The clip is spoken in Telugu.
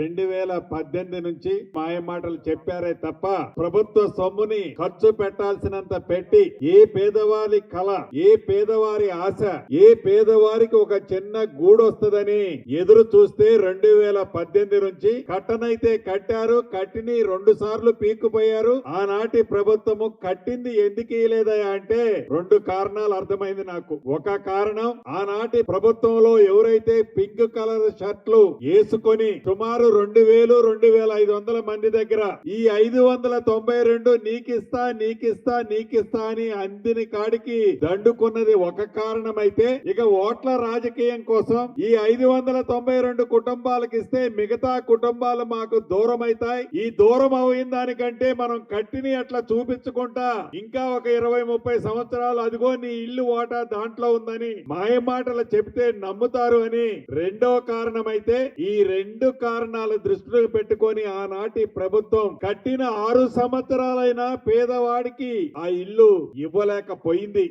రెండు వేల పద్దెనిమిది నుంచి మాయ మాటలు చెప్పారే తప్ప ప్రభుత్వ సొమ్ముని ఖర్చు పెట్టాల్సినంత పెట్టి ఏ పేదవారి కళ ఏ పేదవారి ఆశ ఏ పేదవారికి ఒక చిన్న గూడు వస్తుందని ఎదురు చూస్తే రెండు వేల పద్దెనిమిది నుంచి కట్టనైతే కట్టారు కట్టిని రెండు సార్లు పీక్కుపోయారు. ఆనాటి ప్రభుత్వము కట్టింది ఎందుకు లేదా అంటే రెండు కారణాలు అర్థమైంది నాకు. ఒక కారణం ఆనాటి ప్రభుత్వంలో ఎవరైతే పింక్ కలర్ షర్ట్లు వేసుకొని సుమారు రెండు వేలు రెండు వేల ఐదు వందల మంది దగ్గర. ఈ ఐదు వందల తొంభై రెండు నీకిస్తా నీకిస్తా నీకిస్తా అని అందిని కాడికి దండుకున్నది ఒక కారణం అయితే ఇక ఓట్ల రాజకీయం కోసం ఈ ఐదు వందల తొంభై రెండు కుటుంబాలకు ఇస్తే మిగతా కుటుంబాలు మాకు దూరం అవుతాయి ఈ దూరం అయిన దానికంటే మనం కట్టిని అట్లా చూపించుకుంటా ఇంకా ఒక ఇరవై ముప్పై సంవత్సరాలు అదిగో నీ ఇల్లు ఓటా దాంట్లో ఉందని మాయ మాటలు చెబితే నమ్ముతారు అని రెండో కారణం అయితే ఈ రెండు కారణాలు దృష్టిలో పెట్టుకొని ఆనాటి ప్రభుత్వం కట్టిన ఆరు సంవత్సరాలైనా పేదవాడికి ఆ ఇల్లు ఇవ్వలేకపోయింది.